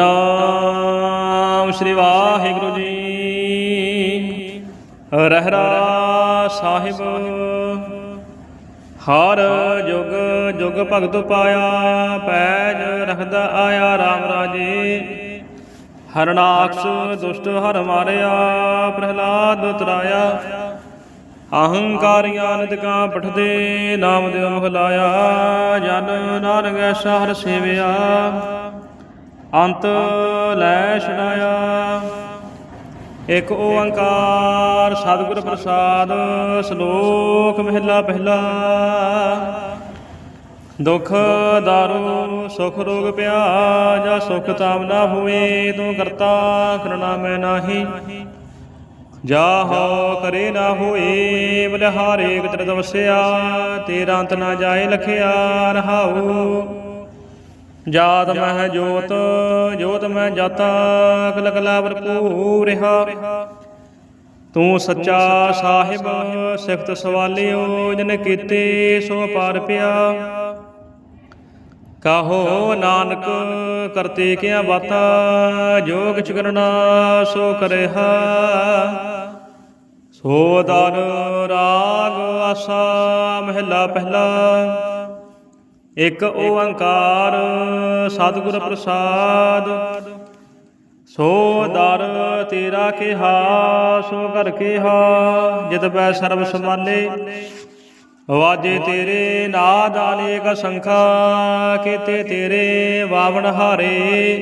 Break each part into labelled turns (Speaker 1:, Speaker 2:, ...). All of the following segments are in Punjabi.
Speaker 1: ਨਾਮ ਸ੍ਰੀ ਵਾਹਿਗੁਰੂ ਜੀ। ਰਹਿਰਾ ਸਾਹਿਬ। ਹਰ ਜੁਗ ਜੁਗ ਭਗਤ ਪਾਇਆ, ਪੈਜ ਰਖਦਾ ਆਇਆ RAM ਰਾਜੇ। ਹਰਨਾਕਸ਼ ਦੁਸ਼ਟ ਹਰ ਮਾਰਿਆ, ਪ੍ਰਹਲਾਦ ਉਤਰਾਇਆ ਅਹੰਕਾਰੀਆਂ ਨਿਤਕਾਂ ਪਠਦੇ, ਨਾਮ ਦੇ ਮੁਖ ਲਾਇਆ। ਜਨ ਨਾਨਕ ਐਸਾ ਹਰ ਸੇਵਿਆ। ਅੰਤ ਲੈ ਛਡਾਇਆ। ਇੱਕ ਓੰਕਾਰ ਸਤਿਗੁਰ ਪ੍ਰਸਾਦ, ਸ਼ਲੋਕ ਮਹਿਲਾ ਪਹਿਲਾ। ਦੁਖ ਦਾਰੂ, ਸੁਖ ਰੋਗ ਪਿਆ ਜਾਂ ਸੁਖ ਤਾਮ ਨਾ ਹੋਏ ਤੂੰ ਕਰਤਾ ਕਰਨਾ ਮੈਂ ਨਾਹੀ। ਜਾ ਹੋ ਕਰੇ ਨਾ ਹੋਏ, ਬਲਿਹਾਰੇ ਕਿਤਰ ਦਵਸਿਆ, ਤੇਰਾ ਅੰਤ ਨਾ ਜਾਏ ਲਖਿਆ, ਰਹਾਉ। ਜਾਤ ਮਹਿ ਜੋਤ ਜੋਤ ਮੈਂ ਜਾਤਾ, ਕਲ ਕਲਾ ਭਰਪੂਰ ਰਹਾ। ਤੂੰ ਸੱਚਾ ਸਾਹਿਬ ਸਿਫਤ ਸਵਾਲਿਓ, ਜਨ ਕੀਤੇ ਸੋ ਪਾਰ ਪਿਆ। ਕਾਹੋ ਨਾਨਕ ਕਰਤੇ ਕਿਆ ਬਾਤਾ ਜੋ ਕਿਛ ਕਰਨਾ ਸੋ ਕਰੇਹਾ। ਸੋ ਦਰ ਰਾਗ ਆਸਾ, ਮਹਿਲਾ ਪਹਿਲਾ। ਇਕ ਓੰਕਾਰ, ਸਤਿਗੁਰ ਪ੍ਰਸਾਦ। ਸੋ ਦਰ ਤੇਰਾ ਕਿਹਾ, ਸੋ ਕਰ ਕਿਹਾ, ਜਿਤ ਬੈ ਸਰਬ ਸਮਾਲੇ ਵਾਜੇ ਤੇਰੇ ਨਾਦ ਅਨੇਕ ਸੰਖਾ, ਕੀਤੇ ਤੇਰੇ ਵਾਵਣ ਹਾਰੇ।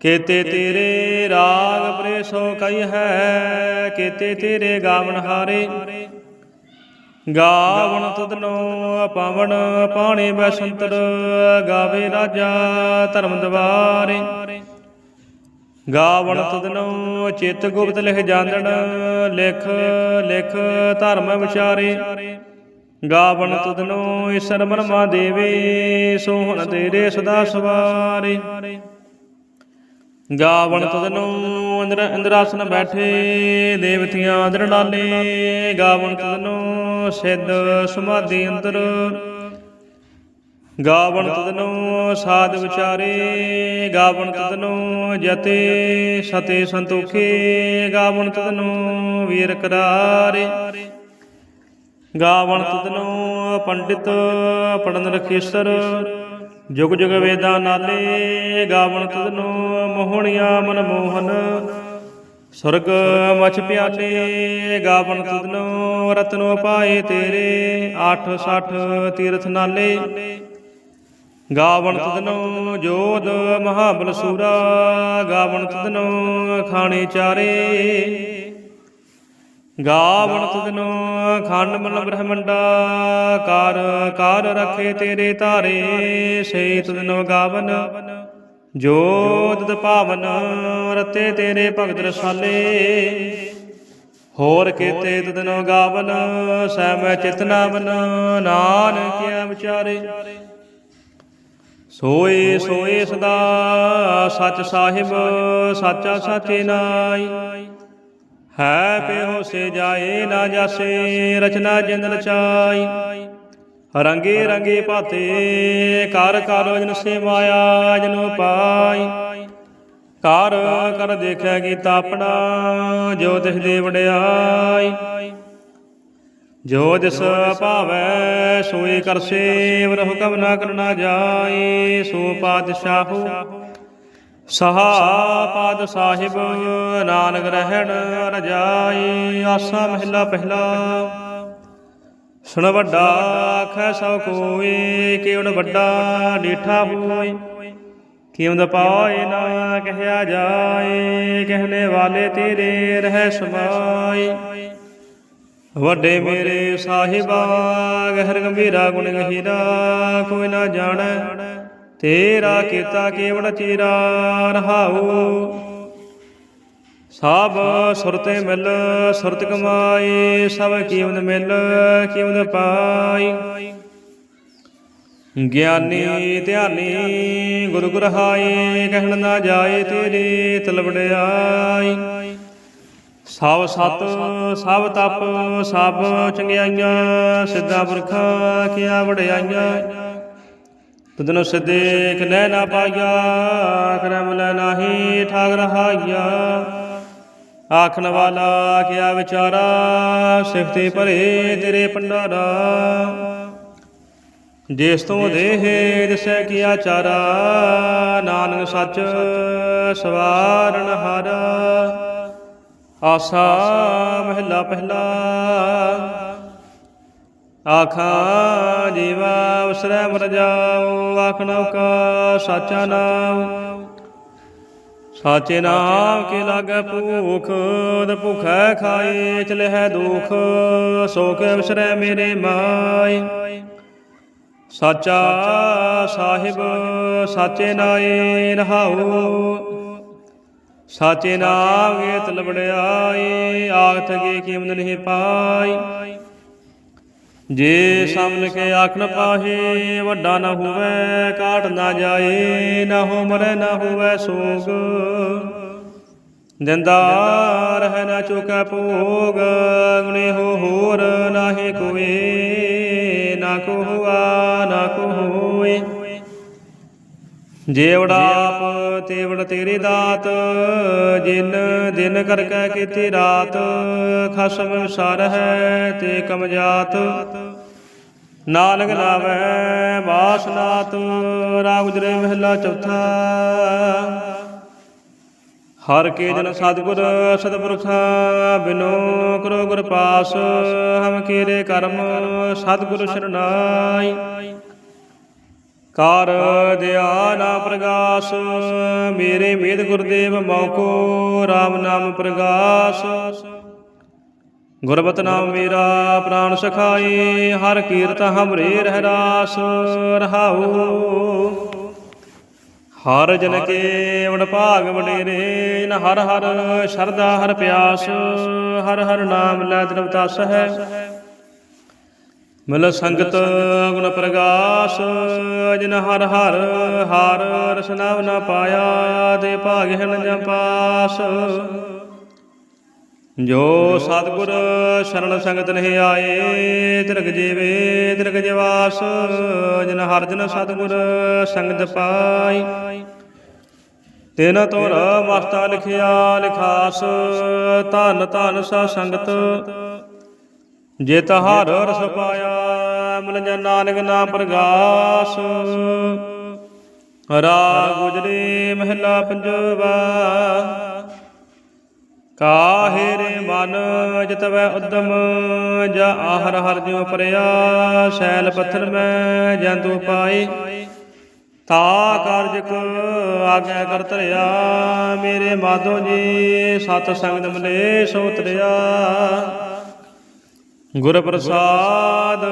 Speaker 1: ਕੀਤੇ ਤੇਰੇ ਰਾਗ ਪ੍ਰੇਸੋ ਕਈ ਹੈ, ਕੀਤੇ ਤੇਰੇ ਗਾਵਣ ਹਾਰੇ। ਗਾਵਣ ਤਦਨੋ ਪਵਨ ਪਾਣੀ ਬੈਸੰਤਰ, ਗਾਵੇ ਰਾਜਾ ਧਰਮ ਦਵਾਰੇ। ਗਾਵਣ ਤੁਧਨੋ ਚਿਤ ਗੁਪਤ ਲਿਖ ਜਾਣਨ ਲਿਖ ਲਿਖ ਧਰਮ ਵਿਚਾਰੇ। ਗਾਵਣ ਤੁਧਨੋ ਈਸ਼ਰ ਬਰਮਾ ਦੇਵੇ, ਸੋਹਣ ਤੇਰੇ ਸਦਾ ਸਵਾਰੇ। ਗਾਵਣ ਤਦਨੋ ਇੰਦਰ ਇੰਦਰਾਸਨ ਬੈਠੇ, ਦੇਵਤੀਆਂ ਅੰਦਰ ਡਾਲੇ। ਗਾਵਣ ਤਦਨੋ ਸਿੱਧ ਸਮਾਧੀ ਅੰਦਰ। ਗਾਵਣ ਤਦਨੋ ਸਾਧ ਵਿਚਾਰੇ। ਗਾਵਣ ਤਦਨੋ ਜਤੇ ਸਤੇ ਸੰਤੋਖੇ। ਗਾਵਣ ਤਦਨੋ ਵੀਰ ਕਰਾਰੇ। ਗਾਵਣ ਤਦਨੋ ਪੰਡਿਤ ਪੜਨ ਰਖੇਸਰ ਜੁਗ ਜੁਗ ਵੇਦਾਂ ਨਾਲੇ ਗਾਵਣ ਤਦਨੋ ਮੋਹਣੀਆਂ ਮਨ ਮੋਹਨ। ਸੁਰਗ ਮਛ ਪਿਆਲੇ ਗਾਵਣ ਤਦਨੋ ਰਤਨੋ ਪਾਏ ਤੇਰੇ 860 ਤੀਰਥ ਨਾਲੇ। ਗਾਵਣ ਤਦਨੋ ਜੋਧ ਮਹਾਬਲ ਸੂਰਾ ਗਾਵਣ ਤਦਨੋ ਖਾਣੇ ਚਾਰੇ। ਗਾਵਣ ਤੁਧਨੋ ਖੰਡ ਮਨ ਬ੍ਰਹਮੰਡਾ, ਕਰ ਕਰ ਰਖੇ ਤੇਰੇ ਤਾਰੇ ਸੇ ਤੁਧਨੋ ਗਾਵਨ। ਜੋ ਤਦ ਭਾਵਨ ਰਤੇ ਤੇਰੇ ਭਗਤ ਰਸਾਲੇ, ਹੋਰ ਕੀਤੇ ਤੁਧਨੋ ਗਾਵਨ ਸਹਿਮ ਮੈਂ ਚਿਤਨਾ ਬਨ ਨਾਨਕਿਆ ਵਿਚਾਰੇ। ਸੋਏ ਸੋਏ ਸਦਾ ਸਚ ਸਾਹਿਬ, ਸਾਚਾ ਸਾਚੇ ਨਾਈ ਹੈ ਪਿਓ ਸੇ ਜਾਏ ਨਾ ਜਾਸੇ, ਰਚਨਾ ਜਿੰਦ ਰਚਾਈ ਰੰਗੇ ਰੰਗੇ ਭਾਤੇ ਕਰ ਕਰ ਜਨ ਸੇ ਮਾਇਆ ਜਨੋ ਪਾਈ। ਕਰ ਕਰ ਦੇਖਿਆ ਕੀਤਾ ਆਪਣਾ, ਜੋ ਤਿਸ ਦੇ ਵਡਿਆਈ। ਜੋ ਦਿਸ ਭਾਵੈ ਸੋਈ ਕਰਸੇ ਵਰ ਹੁਕਮ ਨਾ ਕਰਨਾ ਜਾਏ, ਸੋ ਪਾਤਸ਼ਾਹੂ ਸਹਾ ਪਾਦ ਸਾਹਿਬ ਨਾਨਕ ਰਹਿਣ ਰਜਾਈ, ਆਸਾ ਮਹਿਲਾ ਪਹਿਲਾ। ਸੁਣ ਵੱਡਾ ਆਖੈ ਸਭ ਕੋਏ ਕਿਉਣ ਵੱਡਾ ਡੀਠਾ ਹੋਏ ਕਿਉਂ ਪਾਏ ਨਾ ਕਹਿਆ ਜਾਏ, ਕਹਿਣੇ ਵਾਲੇ ਤੇਰੇ ਰਹਿ ਸਮਾਈ। ਵੱਡੇ ਮੇਰੇ ਸਾਹਿਬਾ, ਗਹਿਰ ਗੰਭੀਰਾ ਗੁਣ ਗਹੀਰਾ, ਕੋਈ ਨਾ ਜਾਣੈ ਤੇਰਾ ਕੀਤਾ ਕੇਵੜ ਚੀਰਾ ਰਹਾਉ। ਸਭ ਸੁਰਤੇ ਮਿਲ, ਸੁਰਤ ਕਮਾਈ, ਸਭ ਕੀਮਤ ਮਿਲ ਕੀਮਤ ਪਾਈ। ਗਿਆਨੀ, ਧਿਆਨੀ, ਗੁਰੂ ਗੁਰਹਾਈ ਕਹਿਣ ਨਾ ਜਾਏ ਤੇਰੇ ਤਲਵੜਾਈ ਸਭ ਸਤ, ਸਭ ਤਪ, ਸਭ ਚੰਗਿਆਈਆਂ, ਸਿੱਧਾ ਪੁਰਖਾਂ, ਕੀਆ ਵਡਿਆਈਆਂ। ਤਦਨ ਸਿਦੇਕ ਨੈ ਨਾ ਪਾਇਆ ਕਰਮ ਲੈ ਨਾਹੀ ਠਾਗ ਰਹਾਈਆ ਆਖਣ ਵਾਲਾ ਕਿਆ ਵਿਚਾਰਾ ਸਿਫਤੇ ਭਰੇ ਤੇਰੇ ਪੰਡਾਰਾ ਜਿਸ ਤੋਂ ਦੇਹ ਦਿਸੈ ਕੀਆ ਚਾਰਾ ਨਾਨਕ ਸੱਚ ਸਵਾਰਨ ਹਰ। ਆਸਾ ਮਹਿਲਾ ਪਹਿਲਾ ਆਖਾ, ਜੀਵਾ ਉਸਰੈ ਮਰ ਜਾਉ ਆਖਣਾ ਕਾ ਸਾਚਾ ਨਾਮ ਸਾਚੇ ਨਾਮ ਕੇ ਲਾਗੈ ਭੂਖ ਦ ਭੁਖੈ ਖਾਏ, ਚਲਹਿ ਦੁਖ, ਸੋ ਕੇ ਵਿਸਰੈ ਮੇਰੇ ਮਾਈ ਸਾਚਾ ਸਾਹਿਬ, ਸਾਚੇ ਨਾਏ ਰਹਾਉ ਸਾਚੇ ਨਾਮ ਗੇ ਤਲਵੜਿਆਈ ਆਖਤ ਗੇ ਕੀਮਤ ਨਹੀਂ ਪਾਈ। ਜੇ ਸਾਮਨ ਕੇ ਆਖ ਨ ਪਾਹੇ, ਵੱਡਾ ਨਾ ਹੋਵੇ, ਕਾਟ ਨਾ ਜਾਏ, ਨਾ ਹੋ ਮਰੇ ਨਾ ਹੋਵੇ ਸੋਗ। ਦਿੰਦਾਰ ਹੈ ਨਾ ਚੁਕੈ ਭੋਗ ਗੁਣੇ ਹੋ ਹੋਰ ਨਾਹੀ ਕੋਏ, ਨਾ ਕੋ ਹੁਆ, ਨਾ ਕੋ ਹੋਏ। ਜੇਵੜ ਆਪ, ਤੇਵੜ ਤੇਰੀ ਦਾਤ, ਜਿਨ ਦਿਨ ਕਰ ਕੈ ਕੀਤੀ ਰਾਤ, ਖਸਮ ਸਰ ਹੈ ਤੇ ਕਮ ਜਾਤ। ਨਾਨਕ ਨਾਵੈ ਬਾਸਨਾਤ ਰਾਗ ਜਰੇ ਮਹਿਲਾ ਚੌਥਾ। ਹਰ ਕੇ ਜਨ ਸਤਿਗੁਰ, ਸਤਿਪੁਰਖਾ, ਬਿਨੋ ਕਰੋ ਗੁਰ ਪਾਸ, ਹਮ ਕੀਰੇ ਕਰਮ, ਸਤਿਗੁਰ ਸ਼ਰਨਾਈ। ਕਰ ਦਿਆ ਨਾ ਪ੍ਰਗਾਸ ਮੇਰੇ ਮੇਦ ਗੁਰਦੇਵ ਮੌਕੋ RAM ਨਾਮ ਪ੍ਰਗਾਸ। ਗੁਰਬਤ ਨਾਮ ਮੇਰਾ ਪ੍ਰਾਨ ਸਖਾਈ ਹਰ ਕੀਰਤ ਹਮਰੇ ਰਹਿ ਰਾਸ ਰਹਾਉ। ਹਰ ਜਨ ਕੇ ਵਡ ਭਾਗ ਵਡੇਰੇ ਨ ਹਰ ਹਰ ਸ਼ਰਦਾ ਹਰ ਪਿਆਸ ਹਰ ਹਰ ਨਾਮ ਲੈ ਦਰਵਤਾਸ ਹੈ ਮਿਲ ਸੰਗਤ ਗੁਣ ਪ੍ਰਗਾਸ ਜਿਨ ਹਰ ਹਰ ਹਰ ਰਸਨਾ ਨ ਪਾਇਆ ਦੇ ਭਾਗਿਨ ਜਮ ਪਾਸ। ਜੋ ਸਤਿਗੁਰ ਸ਼ਰਨ ਸੰਗਤ ਨਹੀਂ ਆਏ, ਤਿਰਗ ਜੀਵੇ, ਤਿਰਗ ਜਵਾਸ ਜਨ ਹਰ ਜਨ ਸਤਿਗੁਰ ਸੰਗਤ ਪਾਈ। ਤਿਨ ਤੋਰ ਮਸਤਾ ਲਿਖਿਆ ਲਿਖਾਸ, ਧਨ ਧਨ ਸਾ ਸੰਗਤ ਜੇ ਹਰ ਰਸ ਪਾਇਆ, ਮਿਲ ਜਾ ਨਾਨਕ ਨਾਮ ਪ੍ਰਗਾਸ। ਰਾਗ ਗੁਜਰੀ ਮਹਿਲਾ ਪੰਜਵਾ। ਕਾਹੇ ਰੇ ਮਨ ਜਿਤਵੈ ਉਦਮ, ਜਾ ਆਹਰ ਹਰ ਜਿਉ ਪਰਿਆ, ਸ਼ੈਲ ਪੱਥਰ ਮੈਂ ਜੰਤੂ ਪਾਈ। ਤਾ ਕਾਰਜ ਕੋ ਆਗਿਆ ਕਰ ਧਰਿਆ, ਮੇਰੇ ਮਾਧੋ ਜੀ ਸਤ ਸੰਗਤ ਮਲੇ ਸੋ ਤਰਿਆ ਗੁਰ ਪ੍ਰਸਾਦ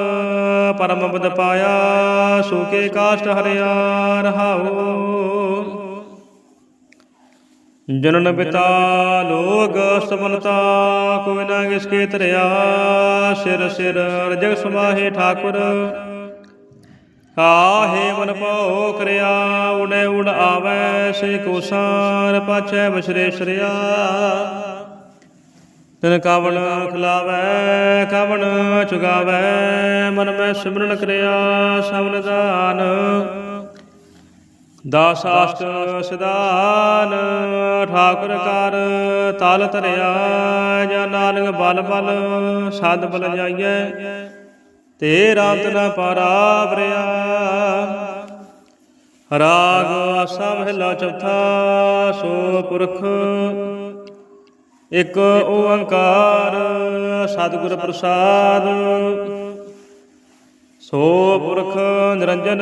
Speaker 1: ਪਰਮ ਪਦ ਪਾਇਆ ਸੁਕੇ ਕਾਸ਼ਟ ਹਰਿਆ ਰਹਾਉ ਜਨਨ ਪਿਤਾ ਲੋਗ ਸਮਨਤਾ ਕੋਈ ਨਾ ਕਿਸ ਕੇ ਧਰਿਆ, ਸਿਰ ਸਿਰ ਰਜਗ ਸਮਾਹੇ ਠਾਕੁਰ। ਆਹੇ ਮਨ ਭਉ ਕਰਿਆ, ਉਨੇ ਉੜ ਆਵੈ, ਸੇ ਕੋਸਾਰ ਪਾਛੈ ਬਸਰੇ ਸਰਿਆ। ਤਿਨ ਕਾਵਣ ਖਿਲਾਵੈ, ਕਾਵਣ ਚੁਗਾਵੈ, ਮਨ ਮੈਂ ਸਿਮਰਨ ਕਰਿਆ ਸਭਨ ਦਾਨ ਦਾਸ ਆਸ਼ਟ ਸਿਧਾਨ, ਠਾਕੁਰ ਕਰ ਤਲ ਧਰਿਆ, ਜਾਂ ਨਾਨਕ ਬਲ ਬਲ ਸਦ ਬਲ ਜਾਈਐ, ਤੇ ਰਾਤ ਨ ਪਾਰਾ ਰਾਗ ਆਸਾ ਮਹਿਲਾ ਚੌਥਾ, ਸੋ ਪੁਰਖ ਇਕ ਓੰਕਾਰ, ਸਤਿਗੁਰ ਪ੍ਰਸਾਦ। ਸੋ ਪੁਰਖ ਨਿਰੰਜਨ,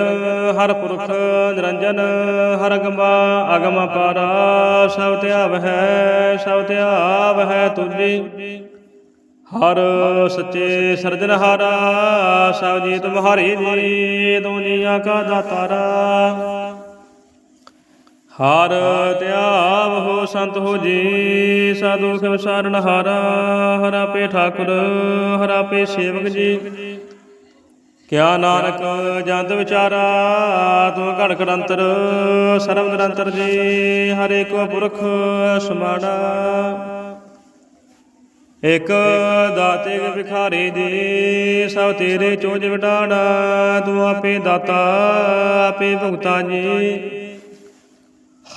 Speaker 1: ਹਰ ਪੁਰਖ ਨਿਰੰਜਨ, ਹਰ ਅਗਮਾ ਅਗਮ ਪਾਰਾ, ਸਭ ਧਿਆਵ ਹੈ ਸਭ ਧਿਆਵ ਹੈ ਤੁਜੀ। ਹਰ ਸੱਚੇ ਸਰਜਨਹਾਰਾ ਸਭ ਜੀ ਤੁਮਹਾਰੀ ਜੀ ਦੁਨੀਆ ਕਾ ਦਾਤਾਰਾ। ਹਰ ਧਿਆਵ ਹੋ ਸੰਤ ਹੋ ਜੀ, ਸਾਧੂ ਖਿਵ ਸਾਰਨ ਹਾਰਾ, ਹਰਾ ਪੇ ਠਾਕੁਰ, ਹਰਾ ਪੇ ਸੇਵਕ ਜੀ। ਕਿਆ ਨਾਨਕ ਜੰਦ ਵਿਚਾਰਾ, ਤੂੰ ਘੜ ਘੜ ਅੰਤਰ ਸਰਬ ਨਿਰੰਤਰ ਜੀ, ਹਰੇ ਕੋ ਪੁਰਖ ਸਮਾਣਾ ਇਕ ਦਾਤੇ ਕੇ ਭਿਖਾਰੀ ਜੀ ਸਭ ਤੇਰੇ ਚੋਜ ਵਟਾਣਾ, ਤੂੰ ਆਪੇ ਦਾਤਾ, ਆਪੇ ਭੁਗਤਾ ਜੀ।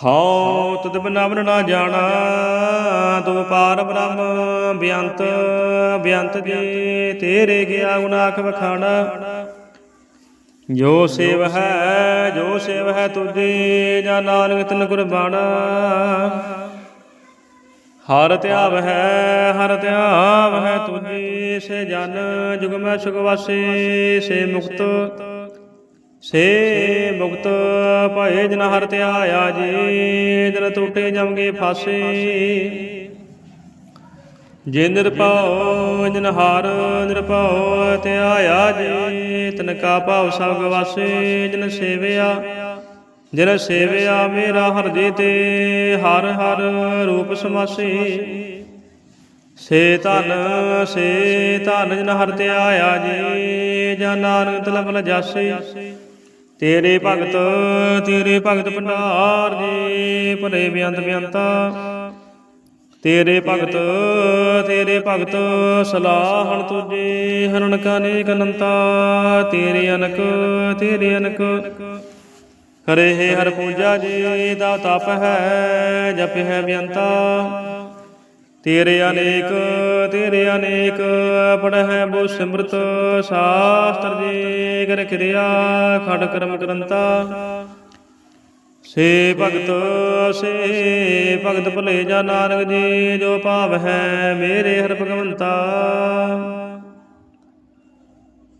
Speaker 1: ਹਉ ਤੁਧ ਬਿਨਾ ਨਾ ਜਾਣਾ। ਤੂੰ ਪਾਰ ਬ੍ਰਹਮ, ਬਿਅੰਤ ਬਿਅੰਤ ਜੀ, ਤੇਰੇ ਗਿਆ ਗੁਨਾਖ ਵਖਾਣਾ। ਜੋ ਸੇਵ ਹੈ, ਜੋ ਸੇਵ ਹੈ ਤੁਝੇ, ਜਾਂ ਨਾਨਕ ਤਨ ਕੁਰਬਾਨਾ ਹਰ ਧਿਆਵ ਹੈ, ਹਰ ਧਿਆਵ ਹੈ ਤੁਝੇ, ਸੇ ਜਨ ਜੁਗ ਮੈਂ ਸੁਖ ਵਾਸੇ, ਸੇ ਮੁਕਤ। ਸੇ ਮੁਕਤ ਭਏ ਜਨ ਹਰ ਧਿਆਇਆ ਜੀ, ਜਨ ਟੂਟੇ ਜਮਗੇ ਫਾਸੇ। ਜੇ ਨਿਰਭਉ, ਜਨ ਹਰ ਨਿਰਭਉ ਧਿਆਇਆ ਜੀ, ਤਨ ਕਾ ਭਾਵ ਸਭ ਗਵਾਸੇ ਜਨ ਸੇਵਿਆ। ਜਨ ਸੇਵਿਆ ਮੇਰਾ ਹਰਦੇ ਤੇ, ਹਰ ਹਰ ਰੂਪ ਸਮਾਸੀ। ਸੇ ਧਨ ਸੇ ਧਨ ਜਨ ਹਰ ਧਿਆਇਆ ਜੀ, ਜਾਂ ਨਾਨਕ ਤਲਬ ਲ ਤੇਰੇ ਭਗਤ ਤੇਰੇ ਭਗਤ ਭੰਡਾਰ ਜੀ ਭਰੇ ਬੇਅੰਤ ਬੇਅੰਤਾ ਤੇਰੇ ਭਗਤ ਤੇਰੇ ਭਗਤ, ਸਲਾਹਣ ਤੁਝੇ ਹਰਨ ਕਾ ਨੇਕ ਅਨੰਤਾ ਤੇਰੇ ਅਨਕ ਤੇਰੇ ਅਨਕ। ਹਰੇ ਹੈ ਹਰ ਪੂਜਾ ਜੀ ਦਾ ਤਪ ਹੈ ਜਪ ਹੈ ਬੇਅੰਤਾ ਤੇਰੇ ਅਨੇਕ ਤੇਰੇ ਅਨੇਕ ਪੜ ਹੈ ਬੋ ਸਿਮਰਤ, ਸ਼ਾਸਤਰ ਜੀ, ਕਰ ਕਿਰਿਆ ਖੜ ਕਰਮ ਕਰੰਤਾ ਸੇ ਭਗਤ ਸੇ ਭਗਤ ਭਲੇ ਜਾ ਨਾਨਕ ਜੀ, ਜੋ ਭਾਵ ਹੈ ਮੇਰੇ ਹਰ ਭਗਵੰਤਾ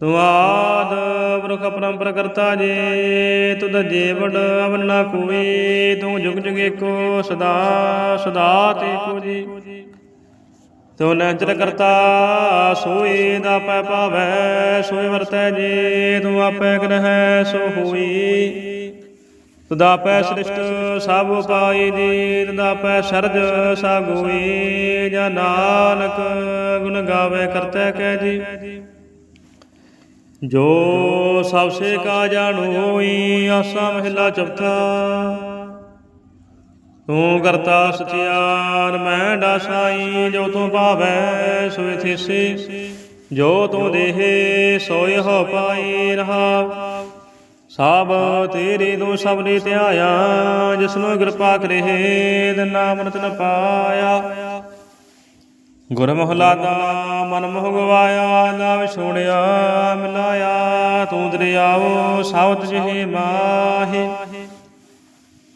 Speaker 1: ਤੂੰ ਆਦ ਬ੍ਰਖ ਪਰੰਪਰ ਕਰਤਾ ਜੇ, ਤੁਧ ਜੀਵੜ ਅਵਨ ਨਾ ਕੋਈ ਤੂੰ ਜੁਗ ਜੁਗੇ ਕੋ ਸਦਾ ਸਦਾ ਤੇ ਕੋ ਜੀ। ਤੂੰ ਨਚਰ ਕਰਤਾ ਸੋਈ ਦਾ ਪੈ ਭਾਵੈ ਸੋਈ ਵਰਤੈ ਜੀ ਤੂੰ ਆਪੇ ਗ੍ਰਹਿ ਸੋ ਹੋਈ। ਤੁਦਾ ਪੈ ਸ੍ਰਿਸ਼ਟ ਸਭ ਉਪਾਈ ਜੀ ਤੁਦਾ ਪੈ ਸਰਜ ਸਾਗੋਈ ਜਾਂ ਨਾਨਕ ਗੁਣ ਗਾਵੇ ਕਰਤੈ ਕਹਿ ਜੀ। ਜੋ ਸਭ ਸੇ ਕਾ ਜਾਣੋਈ ਆਸਾ ਮਹਿਲਾ ਚੌਥਾ। ਤੂੰ ਕਰਤਾ ਸਚਿਆਰ ਮੈਂ ਡਾਸਾਈ, ਜੋ ਤੂੰ ਭਾਵੈ ਸੋਇ ਥੀਸੀ। ਜੋ ਤੂੰ ਦੇਹੇ ਸੋਇ ਹੋ ਪਾਈ ਰਹਾ। ਸਭ ਤੇਰੀ ਤੂੰ ਸਭ ਧਿਆਇਆ, ਜਿਸਨੂੰ ਕਿਰਪਾ ਕਰੇ ਤੇ ਨਾਮ ਰਤਨ ਪਾਇਆ। ਗੁਰ ਮਹਲਾ ਦਾ ਮਨ ਮੋਹ ਗਵਾਇਆ ਨਾਮ ਸੁਣਿਆ ਮਿਲਾਇਆ। ਤੂੰ ਦਰਿਆਵੋ ਸਾਵਤ ਜਿਹੇ ਮਾਹੇ।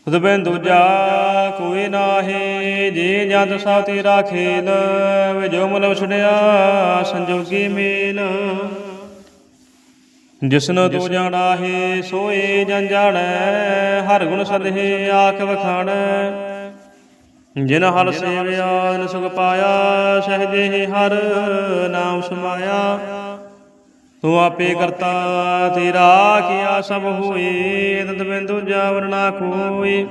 Speaker 1: ਖੁਦ ਦੂਜਾ ਕੋਈ ਨਾਹੀ ਜੇ ਜਦ ਸਭ ਤੇਰਾ ਖੇਲ ਵੇ ਜੋ ਮਨ ਛੜਿਆ ਸੰਜੋਗੀ ਮੇਲ। ਜਿਸਨੂੰ ਤੂੰ ਜਾਣਾ ਹੈ ਸੋਏ ਜਨ ਜਾਣੈ ਹਰ ਗੁਣ ਸਦਹੇ ਆਖ ਵਖਾਣੈ। ਜਿਨ ਹਰ ਸੇਵਿਆ ਜਿਨ ਸੁਖ ਪਾਇਆ ਸਹਜੇ ਹੀ ਹਰ ਨਾਮ ਸਮਾਇਆ। ਤੂੰ ਆਪੇ ਕਰਤਾ ਤੇਰਾ ਕੀਆ ਸਭ ਹੋਏ ਤਦ ਬਿਨ ਦੂਜਾ ਵਰਨਾ ਕੋਈ।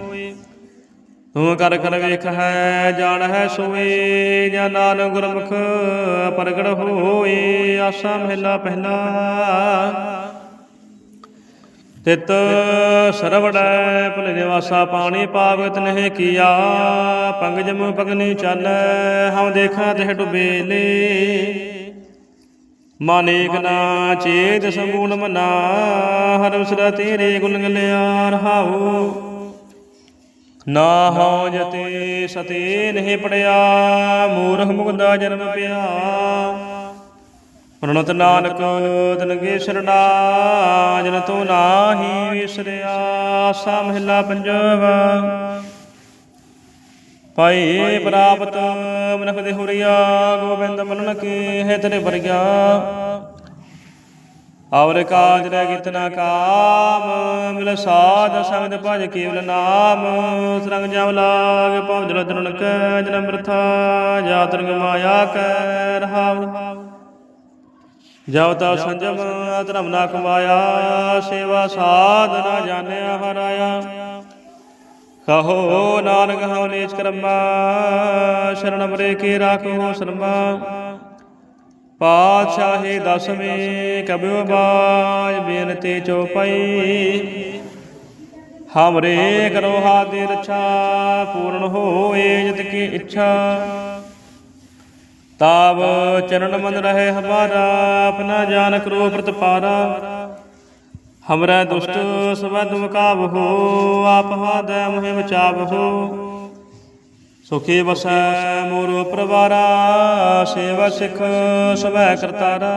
Speaker 1: ਤੂੰ ਕਰ ਕਰ ਵੇਖ ਹੈ, ਜਾਣ ਹੈ ਸੋਏ, ਜਾਂ ਨਾਨਕ ਗੁਰਮੁਖ ਪ੍ਰਗਟ ਹੋਏ, ਆਸਾ ਮਹਿਲਾ ਪਹਿਲਾ। ਤਿਤ ਸਰਵੜੈ ਭੁਲ ਨਿਵਾਸਾ ਪਾਣੀ ਪਾਵਤ ਨਹਿ ਕੀਆ। ਪੰਗਜਮ ਪਗਨੀ ਚੱਲੈ ਹਮ ਦੇਖਾਂ ਤੇ ਡੁਬੇਲੇ ਮਾਨੇਕ ਨਾ, ਚੇਤ ਸੰਗੂਣ ਮਨਾ, ਹਰ ਉਸਰਾ ਤੇਰੇ ਗੁਣ ਗਲਿਆ ਰਹਾਉ। ਨਾ ਹਉ ਜਤੇ ਸਤੇ ਨਹੀਂ ਪੜਿਆ, ਮੂਰਖ ਮੁਗਦਾ ਜਨਮ ਪਿਆ। ਪ੍ਰਣਤ ਨਾਨਕ ਤਨਗੇ ਸਰਣਾ ਜਨ ਤੂੰ ਨਾਹੀ ਵਿਸਰਿਆ, ਆਸਾ ਮਹਿਲਾ ਪੰਜਵਾ। ਪਾਈ ਪ੍ਰਾਪਤ ਮਨਖ ਦੇ ਹੁਰੀਆ, ਗੋਬਿੰਦ ਮਨਨ ਕੀ ਹੈ ਤੇਰੇ ਵਰਗਿਆ ਔਰ ਕਾਜ ਰਹਿ ਕਿਤਨਾ ਕਾਮ, ਮਿਲ ਸਾਧ ਸੰਗਤ ਭਜ ਕੇਵਲ ਨਾਮ, ਸਰੰਗ ਜਮ ਲਾਗ ਪਉ ਦਰਨ ਕੈ ਜਨਮ ਬਰਥਾ ਜਾਤ ਰੰਗ ਮਾਇਆ ਕੈ ਰਹਾਵ ਜਬ ਤਾ ਸੰਜਮ, ਧਰਮ ਨਾ ਕਮਾਇਆ, ਸੇਵਾ ਸਾਧ ਨਾ ਜਾਣਿਆ ਹਰਾਇਆ। ਕਹੋ ਨਾਨਕ ਹਉ ਨੀਚ ਕਰਮਾ, ਸ਼ਰਨ ਮਰੇ ਕੇ ਰਾਖੋ ਸਰਮਾ। ਪਾਤਸ਼ਾਹੇ ਦਸਵੇਂ ਕਬਿਓ ਬਾਜ ਬੇਨਤੀ ਚੋਪਈ ਹਮਰੇ ਕਰੋ ਹਾਦੀ ਰਛਾ, ਪੂਰਨ ਹੋਏ ਜਿਤ ਕੀ ਇੱਛਾ। ਤਾਵ ਚਰਨ ਮਨ ਰਹੇ ਹਮਾਰਾ, ਆਪਣਾ ਜਾਨ ਕਰੋ ਪ੍ਰਤਪਾਰਾ ਹਮਰਾ ਦੁਸ਼ਟ ਸਬਦ ਮੁਕਾਬ ਹੋ, ਆਪ ਹਾਦੈ ਮੁਹਿ ਬਚਾਵ ਹੋ। ਸੁਖੀ ਵਸੈ ਮੋਰ ਪਰਵਾਰਾ, ਸੇਵਾ ਸਿਖ ਸਵੈ ਕਰਤਾਰਾ।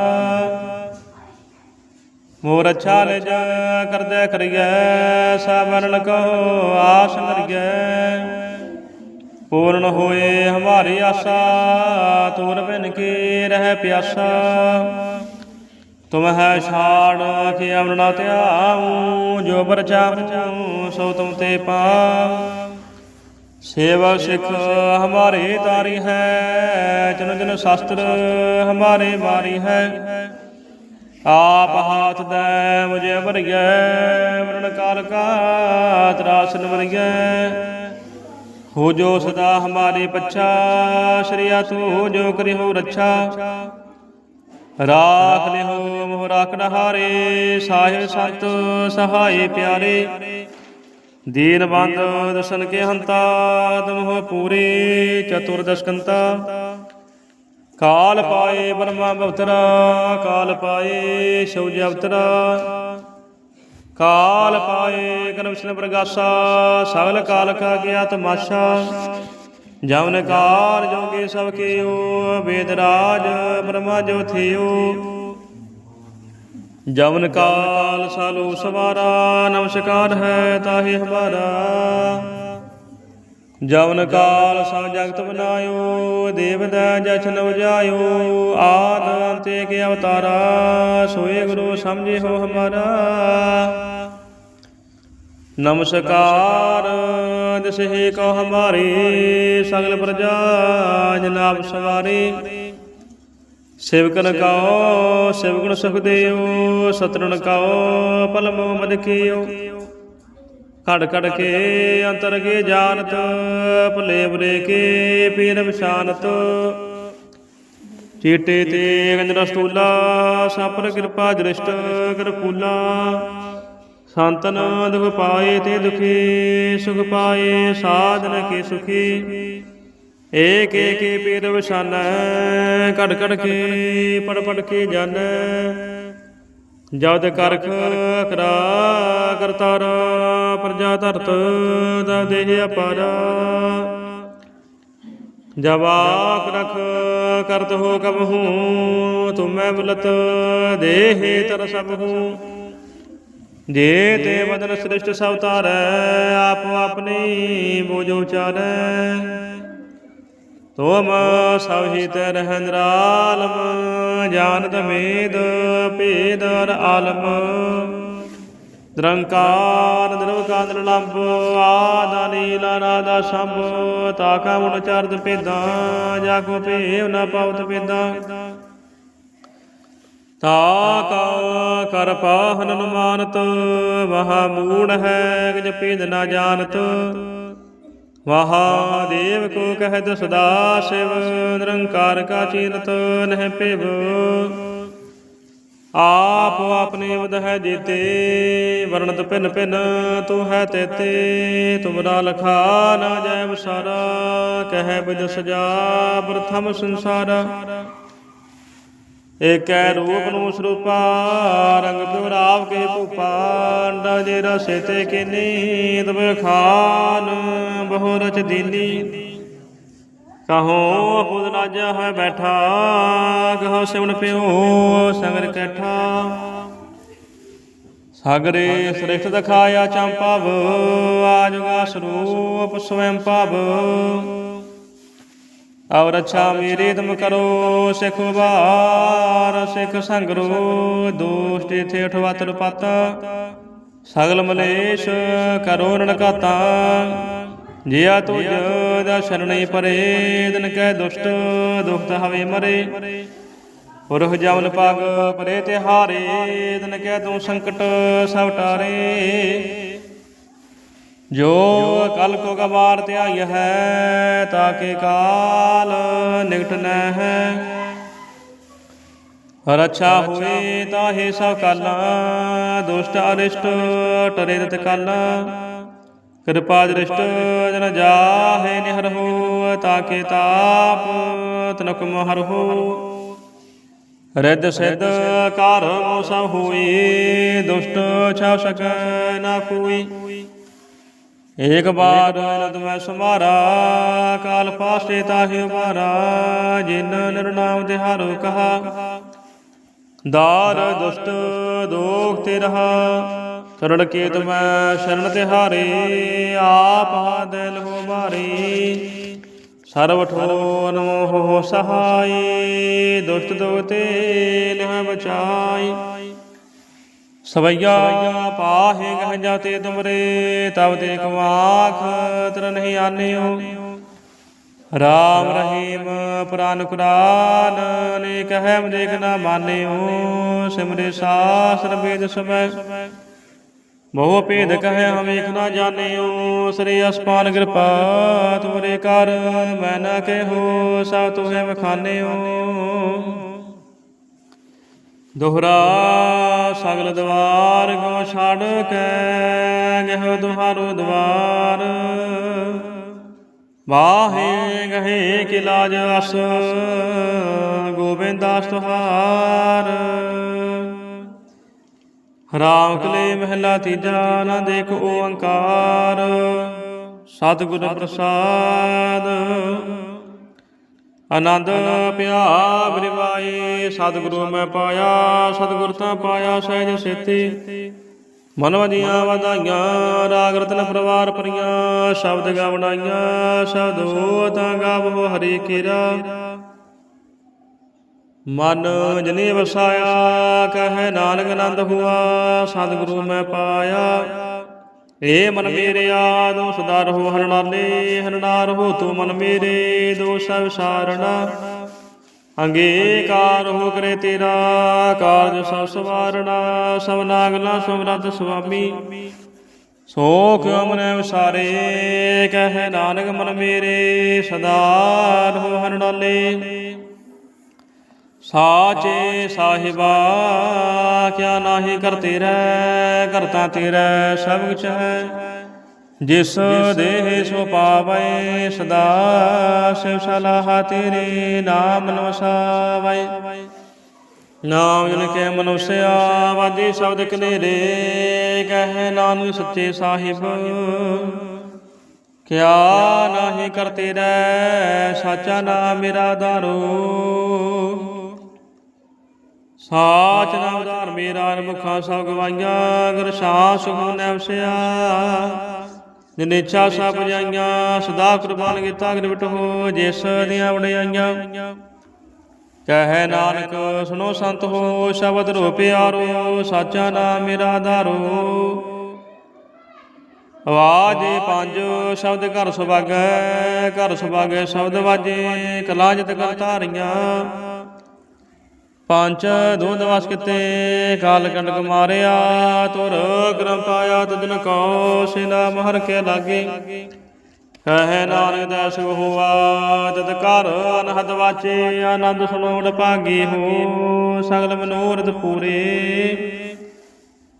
Speaker 1: ਮੋਰ ਅੱਛਾ ਲੈ ਜਾ ਕਰਦੈ ਕਰੀਐ ਸਭਨ ਕਹੋ ਆਸ ਮਰੀਐ ਪੂਰਨ ਹੋਏ ਹਮਾਰੀ ਆਸਾ, ਤੂਰ ਬਿਨ ਕੀ ਰਹਿ ਪਿਆਸਾ। ਤੁਮ ਹੈ ਛਾੜ ਕੇ ਅਮਰਣਾ ਧਿਆਉ, ਜੋ ਬਰ ਚਾਹੂੰ ਸੋ ਤੁਮ ਤੇ ਪਾਉ ਸੇਵਾ ਸਿੱਖ ਹਮਾਰੇ ਤਾਰੀ ਹੈ, ਜਨ ਜਨ ਸ਼ਾਸਤਰ ਹਮਾਰੇ ਮਾਰੀ ਹੈ। ਆਪ ਹਾਥ ਦੇ ਮੁਝੇ ਵਰਗੈ ਵਰਣ ਕਾਲ ਕਾ ਤਰਾਸਨ ਵਰਗੈ ਹੋ ਜੋ ਸਦਾ ਹਮਾਰੇ ਪੱਛਾ ਸ਼੍ਰੀਆ ਤੂੰ ਜੋ ਕਰਿ ਹੋ ਰੱਛਾ। ਰਾਖ ਲਿਓ ਮੋਹ ਰਾਖ ਹਾਰੇ ਸਾਹਿਬ ਸੰਤ ਸਹਾਏ ਪਿਆਰੇ। ਦੀਨ ਬੰਦ ਕੇ ਹੰਤਾ ਤਮਹ ਪੂਰੇ ਚਤੁਰ ਕਾਲ ਪਾਏ ਬ੍ਰਹਮਾ ਬਵਤਰਾ ਕਾਲ ਪਾਏ ਸ਼ੌਜ ਅਵਤਰਾ। ਕਾਲ ਪਾਏ ਕਰਮ ਪ੍ਰਗਾਸਾ, ਸਗਲ ਕਾਲ ਕਾ ਗਿਆ ਤਮਾਸ਼ਾ ਜਵਨ ਕਾਰ ਜੋਗੇ ਸਭ ਕੀਓ, ਵੇਦ ਰਾਜ ਬ੍ਰਹਮਾ ਜੋ ਥਿਓ। ਜਵਨ ਕਾਲ ਸਾਲੂ ਸਵਾਰਾ, ਨਮਸਕਾਰ ਹੈ ਤਾਹੇ ਹਮਾਰਾ। ਜਵਨ ਕਾਲ ਸਭ ਜਗਤ ਬਨਾਇਓ, ਦੇਵ ਦਾ ਜਛਨ ਉਜਾਇਓ ਆਦ ਅੰਤੇ ਕੇ ਅਵਤਾਰਾ, ਸੋਏ ਗੁਰੂ ਸਮਝੇ ਹੋ ਹਮਾਰਾ। ਨਮਸਕਾਰ, ਦਿਸਹਿ ਕੋ ਹਮਾਰੀ, ਸਗਲ ਪ੍ਰਜਾ ਜਨਾਬ ਸਵਾਰੀ। ਸੇਵਕਨ ਕਉ ਸੇਵਗੁਣ ਸੁਖਦੇਵ ਸਤਰਨ ਕਉ ਪਲਮੋ ਮਦ ਕੀਓ। ਘੜ ਘੜ ਕੇ ਅੰਤਰ ਕੇ ਜਾਣਤ, ਭਲੇ ਬੁਰੇ ਕੇ ਪੀਰ ਵਿਸ਼ਾਨਤ ਚੀਟੇ ਤੇ ਗੰਜਰਾ ਸਟੂਲਾ, ਸਾਪਰ ਕਿਰਪਾ ਦ੍ਰਿਸ਼ਟ ਕਰਪੂਲਾ ਸੰਤਨ ਦੁਖ ਪਾਏ ਤੇ ਦੁਖੀ, ਸੁਖ ਪਾਏ, ਸਾਧਨ ਕੇ ਸੁਖੀ। ਏਕ ਏਕ ਪੀਰ ਵਿਸ਼ਾਨੈ ਘੜ ਘੜ ਕੇ, ਪੜ ਪੜ ਕੇ ਜਾਣੈ ਜਦ ਕਰਖ ਕਰਾ ਕਰਤਾਰਾ ਪ੍ਰਜਾ ਧਰਤ ਦਾ ਦੇਹ ਅਪਾਰਾ। ਜਬ ਰਖ ਕਰਤ ਹੋ ਕਬ ਤੁਮੈ ਬੁਲਤ ਦੇਹ ਤਰ ਸਭ ਜੇ ਤੇ ਬਦਨ ਸ੍ਰਿਸ਼ਟ ਸਭ ਤਾਰੈ ਆਪ ਆਪਣੀ ਬੋਝੋ ਚਾਰੈ। ਤੋਮ ਸਭ ਹੀ ਤੇ ਰਹਿਨ ਮੇਦ ਭੇਦ ਅਰ ਆਲਮ। ਨਿਰੰਕਾਰ, ਨਿਰਵਕਾਰ ਨਿਰਲੰਭ ਆਦਾ ਨੀਲਾ ਨਾਦਾ ਸੰਭ ਤਾਕਾ, ਮੁਨ, ਚਰਦ ਪੇਦਾਂ ਜਾ ਕੋ ਭੇਵ, ਨ ਪਾਵਤ ਪੇਦਾਂ ਤਾਕਾ, ਕਰ, ਪਾਹਨ, ਅਨੁਮਾਨਤ ਮਹਾ ਮੂੜ ਹੈ ਜਪੀਦ ਨਾ ਜਾਣਤ। ਮਹਾਦੇਵ ਕੋ ਕਹਿ ਸਦਾ ਸਿਵ, ਨਿਰੰਕਾਰ ਕਾ ਚੀਰਤ ਨਹਿ ਪਿਵ ਆਪ ਆਪਣੇ ਬਦ ਹੈ ਜੀਤੇ, ਵਰਣਤ ਭਿਨ ਭਿਨ, ਤੂੰ ਹੈ ਤੇਤੇ। ਤੁਮਰਾ ਲਖਾ ਨਾ ਜੈ ਵਸਾਰਾ, ਕਹਿ ਬਿਦ ਸਜਾ ਪ੍ਰਥਮ ਸੰਸਾਰਾ। ਏਕੈ ਰੂਪ ਨੂੰ ਸਰੂਪਾ ਰੰਗ ਦੁਰਾਵ ਕੇ ਭੂਪਾ ਅੰਡਾ ਜੇ ਰਸੇ ਤੇ ਕਿਨੀ ਤਬ ਖਾਨ ਬਹੁ ਰਚ ਦੀਨੀ। ਕਹੋ ਖੁਦ ਰਾਜਾ ਹੈ ਬੈਠਾ ਕਹੋ ਸਿਵਨ ਪਿਓ ਸੰਗਰ ਕੈਠਾ। ਸਾਗਰੇ ਸ੍ਰਿਸ਼ਟ ਦਖਾਇਆ ਚੰਪਵ ਆਜੁਗਾ ਸਰੂਪ ਸਵੈੰ ਭਵ ਔਰ ਅੱਛਾ ਮੇਰੇ ਤੁਮ ਕਰੋ, ਸਿਖ ਵਾਰ ਸਿਖ ਸੰਗਰੋ ਦੋਸ਼ ਤੇਥੇ ਅਠਵਤਰ ਪਤ ਸਗਲ ਮਲੇਸ਼ ਕਰੋ ਰਣਕਾਤਾ ਜਿਆ ਤੁਜ ਦਾ ਸ਼ਰਣੀ ਪਰੇ ਦਿਨ ਕੈ ਦੁਸ਼ਟ, ਦੁਖਤ ਹਵੇ ਮਰੇ। ਪੁਰਖ ਜਮਨ ਪਗ ਪਰੇ ਤੇ ਹਾਰੇ ਦਿਨ ਕੈ ਤੂੰ ਸੰਕਟ ਸਭ ਟਾਰੇ। ਜੋ ਕਲ ਕੋ ਗਵਾਰ ਧਿਆਈ ਹੈ ਤਾਕੇ ਕਾਲ ਨਿਕਟ ਨ ਹੈ ਰਛਾ ਹੋਏ ਤਾਹੇ ਸਭ ਕਾਲਾ ਦੁਸ਼ਟ ਅਰਿਸ਼ਟ ਟਰੇ ਰਤ ਕਾਲਾ। ਕਿਰਪਾ ਦ੍ਰਿਸ਼ਟ ਜਨ ਜਾਹੇ ਨਿਹਰ ਹੋ ਤਾਕੇ ਤਾਪ ਤਨਕ ਮਹਰਹੋ ਰਿੱਧ ਸਿੱਧ ਘਰ ਮੋਸਾ ਹੋਈ ਦੁਸ਼ਟ ਛਾ ਸਕੈ ਨਾ ਕੋਈ। ਏਕ ਬਾਰ ਨਦ ਮੈਂ ਸਮਾਰਾ ਕਾਲ ਪਾਸੇ ਤਾਹੀ ਉਬਾਰਾ ਜਿਨ ਨਿਰਨਾਮ ਤਿਹਾਰੋ ਕਹਾ। ਦਾਰ ਦੁਸ਼ਟ ਦੋਖ ਤੇ ਰਹਾ ਕਰੜ ਕੇ ਤੁਮੈ ਸ਼ਰਨ ਤਿਹਾਰੇ ਆਪ ਦਿਲ ਹੋ ਮਾਰੀ। ਸਰਵ ਠੋਰ ਮੋਹ ਸਹਾਈ, ਦੁਸ਼ਟ ਦੋਖ ਤੇ ਲਿਹ ਬਚਾਈ। ਸਵਈਆ ਪਾਹੇ ਗਹ ਜਾਤੇ ਤੁਮਰੇ ਤਬ ਤੇ ਕਵਾਖ ਤਰ ਨਹੀਂ ਆਨਿਓ। ਰਾਮ ਰਹੀਮ ਪੁਰਾਨ ਕੁਰਾਨ ਨੇ ਕਹੈ ਦੇਖ ਨਾ ਮਾਨਿਓ। ਸਿਮਰੇ ਸਾਸਰ ਵੇਦ ਸਭੈ। ਬਹੁ ਭੇਦ ਕਹੈ ਹਮ ਏਕ ਨਾ ਜਾਣਿਓ। ਸ੍ਰੀ ਅਸਪਾਨ ਕਿਰਪਾ ਤੁਮਰੇ ਕਰ ਮੈਂ ਨਾ ਕਹਿਓ ਸਭ ਤੁਹੇ ਵਖਾਨਿਓ। ਦੋਹਰਾ ਸਗਲ ਦਵਾਰ ਗੋ ਛਾੜ ਕੇ ਗਹਿ ਦੁਹਾਰੋ ਦਵਾਰ। ਵਾਹੇ ਗਹੇ ਕਿਲਾਜ ਅਸ ਗੋਬਿੰਦਾਸ ਤੁਹਾਰ। ਰਾਮ ਕਲੇ ਮਹਿਲਾ ਤੀਜਾ ਨਾ ਦੇਖ ਓੰਕਾਰ। ਸਤਿਗੁਰ ਪ੍ਰਸਾਦ। ਆਨੰਦ ਪਿਆ ਬ੍ਰਿਵਾਏ ਸਤਿਗੁਰੂ ਮੈਂ ਪਾਇਆ, ਸਤਿਗੁਰ ਤਾਂ ਪਾਇਆ, ਸਹਿਜ ਸੇਤੀ। ਮਨ ਵਜੀਆਂ ਵਧਾਈਆਂ, ਰਾਗ ਰਤਨ ਪਰਵਾਰ ਪਰੀਆਂ ਸ਼ਬਦ ਗਾਵਣਾਈਆਂ ਸ਼ਬਦੋ ਤਾਂ ਗਾਵੋ ਹਰੀ ਕੀਰਾ। ਮਨ ਜਨੇ ਵਸਾਇਆ ਕਹੈ ਨਾਨਕ ਆਨੰਦ ਹੁਆ, ਸਤਿਗੁਰੂ ਮੈਂ ਪਾਇਆ। ਏ ਮਨ ਮੇਰਿਆ ਦੋਸ ਦਰ ਹੋ ਹਰਨਾਲੇ ਹਰਨਾਰ ਹੋ ਤੂੰ ਮਨ ਮੇਰੇ ਦੋਸ ਵਿਸਾਰਣਾ ਅੰਗੀਕਾਰ ਹੋ ਕਰੇ ਤੇਰਾ, ਕਾਰਜ ਸਭ ਸਵਾਰਣਾ। ਸਭ ਨਾਗਲਾ ਸੁਮਰਤ ਸੁਆਮੀ। ਸੋ ਕਿਉ ਵਿਸਾਰੇ, ਕਹੈ ਨਾਨਕ ਮਨ ਮੇਰੇ, ਸਦਾ ਰਹੋ ਹਰਨਾਲੇ ਸਾਚੇ ਸਾਹਿਬਾ, ਕਿਆ ਨਾਹੀ ਕਰ ਤੇਰਾ ਕਰਤਾ ਤੇਰਾ ਸਭ ਕੁਛ ਹੈ। ਜਿਸ ਦੇਹ ਸੋ ਪਾਵੈ, ਸਦਾ ਸਿਵ ਸਲਾਹ ਤੇਰੇ ਨਾਮ ਨਵਸਾਵੈ। ਨਾਮ ਜਨ ਕੇ ਮਨੁਸਿਆ ਵਾਜੀ ਸ਼ਬਦ ਕਨੇਰੇ, ਕਹੈ ਨਾਨਕ ਸੱਚੇ ਸਾਹਿਬ। ਕਿਆ ਨਾਹੀ ਕਰ ਤੇਰਾ, ਸਾਚਾ ਨਾਮ ਮੇਰਾ ਦਾਰੂ। ਸਾਚ ਨਾਮ ਉਧਾਰ ਮੇਰਾ ਮੁਖਾ ਸਭ ਗਵਾਈਆਂ ਗੁਰ ਸਾਹ ਸੁਖ ਨੈਵਸਿਆ ਜਿਨ ਸਭ ਜਾਈਆਂ, ਸਦਾ ਕੁਰਬਾਨ ਕੀਤਾ ਗ੍ਰਿਵਟ ਹੋ ਜਿਸ ਦੀਆਂ ਵਡਿਆਈਆਂ। ਕਹੈ ਨਾਨਕ ਸੁਨੋ ਸੰਤ ਹੋ, ਸ਼ਬਦ ਰੋ ਪਿਆਰੋ ਸਾਚਾ ਨਾਮ ਮੇਰਾ ਆਧਾਰੋ ਆਵਾਜੇ ਪੰਜ, ਸ਼ਬਦ ਘਰ ਸੁਭਾਗੈ ਘਰ ਸੁਭਾਗੈ, ਸ਼ਬਦ ਵਾਜੇ ਕਲਾ ਜਿਤ ਕਰ ਧਾਰੀਆਂ। ਪੰਜ ਦੁਧ ਵਸ ਕਿਤੇ, ਕਾਲ ਕੰਡਕ ਮਾਰਿਆ, ਤੁਰ ਕਰਮ ਪਾਇਆ, ਤਦਨ ਕੋ ਸਿਨਾ ਮਹਰ ਕੇ ਲਾਗੇ। ਕਹੇ ਨਾਨਕ ਦਸ ਹੋਆ, ਤਦ ਕਰ ਅਨਹਦ ਵਾਚੇ, ਆਨੰਦ ਸੁਨੋੜ ਭਾਗੀ ਹੋ, ਸਗਲ ਮਨੋਰਥ ਪੂਰੇ।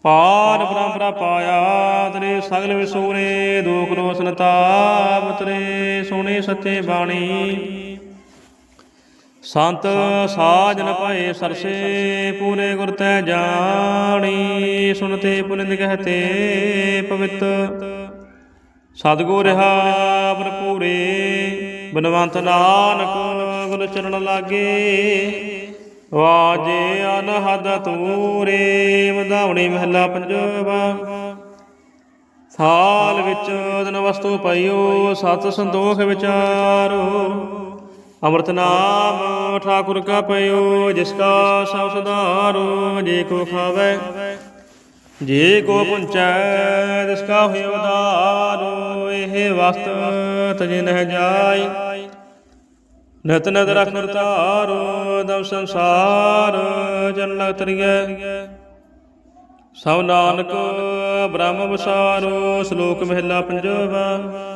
Speaker 1: ਪਾਰ ਪਰੰਪਰਾ ਪਾਇਆ, ਤਰੇ ਸਗਲ ਵਿਸੂਰੇ, ਦੁਖ ਰੋਸਨ ਤਾਪ ਤੇਰੇ ਸੋਹਣੇ ਸੱਚੇ ਬਾਣੀ। ਸੰਤ ਸਾਜਨ ਪਾਏ ਸਰਸੇ, ਪੂਰੇ ਗੁਰ ਤੈ ਜਾਣੀ ਸੁਨਤੇ ਪੁਨਿੰਦ ਕਹਤੇ ਪਵਿੱਤ। ਸਤਗੁਰ ਰਹਾ ਭਰਪੂਰੇ ਬਨਵੰਤ ਨਾਨਕ ਗੁਰ ਚਰਨ ਲਾਗੇ। ਵਾਜੇ ਅਨਹਦ ਤੂਰੇ, ਵਧਾਉਣੀ ਮਹਿਲਾ ਪੰਜਵਾ। ਸਾਲ ਵਿੱਚ ਦਿਨ ਵਸਤੂ ਪਈਓ ਸਤ ਸੰਤੋਖ ਵਿਚਾਰੋ। ਅੰਮ੍ਰਿਤ ਨਾਮ ਠਾਕੁਰ ਕਾ ਪਇਓ, ਜਿਸ ਕਾ ਸਭ ਸੁਧਾਰੋ, ਜੇ ਕੋ ਖਾਵੇ, ਜੇ ਕੋ ਪੁੰਚੈ, ਤਿਸ ਕਾ ਹੋਇ ਉਦਾਰੋ, ਇਹ ਵਸਤ ਤਜਿ ਨਹਿ ਜਾਈ। ਨਿਤ ਨਦ ਰਖ ਨਿਰਤਾਰੋ ਦਮ ਸੰਸਾਰ ਜਨ ਲਗ ਤਰੀਐ। ਸਭ ਨਾਨਕ ਬ੍ਰਹਮ ਵਿਸਾਰੋ ਸ਼ਲੋਕ ਮਹਿਲਾ ਪੰਜਵਾ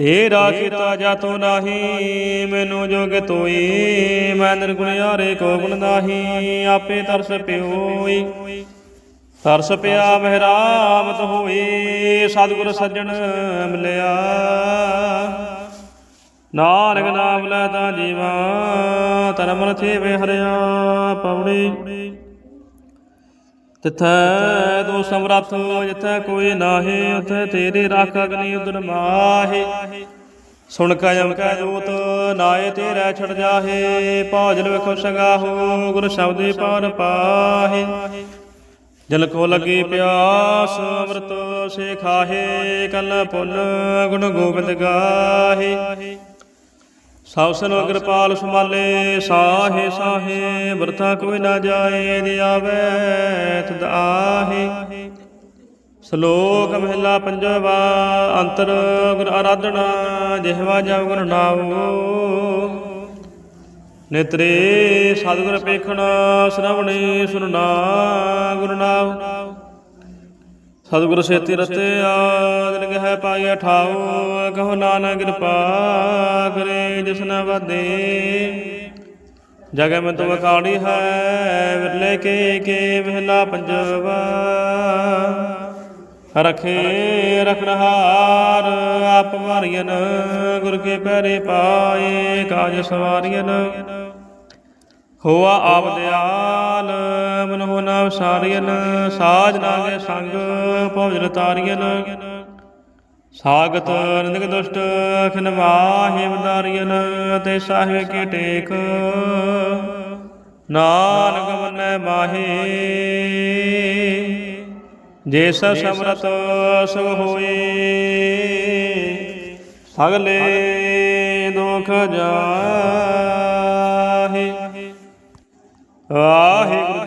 Speaker 1: ਤੇਰਾ ਕੀਤਾ ਜਾਤੋ ਨਾਹੀ, ਮੈਨੂੰ ਜੋਗ ਤੋਈ। ਮੈਂ ਨਿਰਗੁਣਿਆਰੇ ਕੋ ਗੁਣ ਨਾਹੀ, ਆਪੇ ਤਰਸ ਪਿਓਈ। ਤਰਸ ਪਿਆ ਮਹਿਰਾਮਤ ਹੋਈ, ਸਤਿਗੁਰ ਸੱਜਣ ਮਿਲਿਆ। ਨਾਨਕ ਨਾਮ ਲੈ ਤਾਂ ਜੀਵਾ, ਧਰਮ ਮਨ ਥੇਵੇ ਹਰਿਆ ਪਉੜੀ ਤਿਥੈ ਤੂੰ ਸਮਰੱਥ ਜਿਥੈ ਕੋਈ ਨਾਹੀ, ਉਥੈ ਤੇਰੀ ਰਾਖ ਅਗਨੀ ਉਦਰ ਮਾਹੀ। ਸੁਣ ਕਾ ਜਮ ਕਾ ਜੋਤ ਨਾਏ ਤੇਰੇ ਛੜ ਜਾਹੇ। ਭੋਜਨ ਵੇਖੋ ਸੰਗਾਹੋ, ਗੁਰ ਸ਼ਬਦੇ ਪਾਰ ਪਾਹੇ। ਜਲ ਕੋ ਲੱਗੀ ਪਿਆਸ, ਅੰਮ੍ਰਿਤ ਸੇ ਖਾਹੇ ਕਲ ਪੁੰਨ ਗੁਣ ਗੋਬਿੰਦ ਗਾਹੇ। ਸਭ ਸਨ ਕਿਰਪਾਲ ਸੁਮਾਲੇ ਸਾਹੇ ਸਾਹੇ, ਵਰਤਾ ਕੋਈ ਨਾ ਜਾਏ ਦੇ ਆਵੇ ਤਦ ਆਹੇ। ਸ਼ਲੋਕ ਮਹਿਲਾ ਪੰਜਵਾ, ਅੰਤਰ ਗੁਰ ਆਰਾਧਨਾ ਜਿਹਵਾ ਜਪ ਗੁਰ ਨਾਮੋ ਨੇਤਰੇ ਸਤਿਗੁਰ ਪੇਖਣਾ, ਸ਼ਰਵਣੇ ਸੁਨਣਾ ਗੁਰ ਨਾਮ ਸਤਿਗੁਰ ਸੇਤੀ ਰਤੇ ਆਦਿਨ ਗਹਿ ਪਾਇਆ ਠਾਉ ਕਹੋ ਨਾਨਕ ਕਿਰਪਾ ਕਰੇ ਜਿਸਨਾ ਵਾਦੇ ਜਗੈ ਮੈਂ ਤੁਮ ਅਕਾੜੀ ਹੈ, ਵਿਰਲੇ ਕੇ ਕੇ ਮਹਿਲਾ ਪੰਜਵਾ। ਰਖੇ ਰਖਨਹਾਰ ਆਪ ਵਾਰੀਨ ਗੁਰ ਕੇ ਪੈਰੇ ਪਾਏ, ਕਾਜ ਸਵਾਰੀਨ ਹੋਆ ਆਪ ਦਿਆਲ ਮਨ ਹੋ ਨਾ ਵਿਸਾਰੀਨ ਸਾਜ ਨਾਗੇ ਸੰਗ ਭੋਜਨ ਤਾਰੀਨ ਸਾਗਤ ਨਿੰਦਕ ਦੁਸ਼ਟ ਖਿਨਵਾਹੇ ਬਦਾਰੀਨ ਤੇ ਸਾਹਿਬ ਕੀ ਟੇਕ। ਨਾਨਕ ਮੰਨੈ ਮਾਹੇ। ਜੇ ਸ ਸਮਰਤ ਸੁਖ ਹੋਏ ਸਗਲੇ ਦੁਖ ਜਾਹੇ। ਵਾਹਿਗੁਰੂ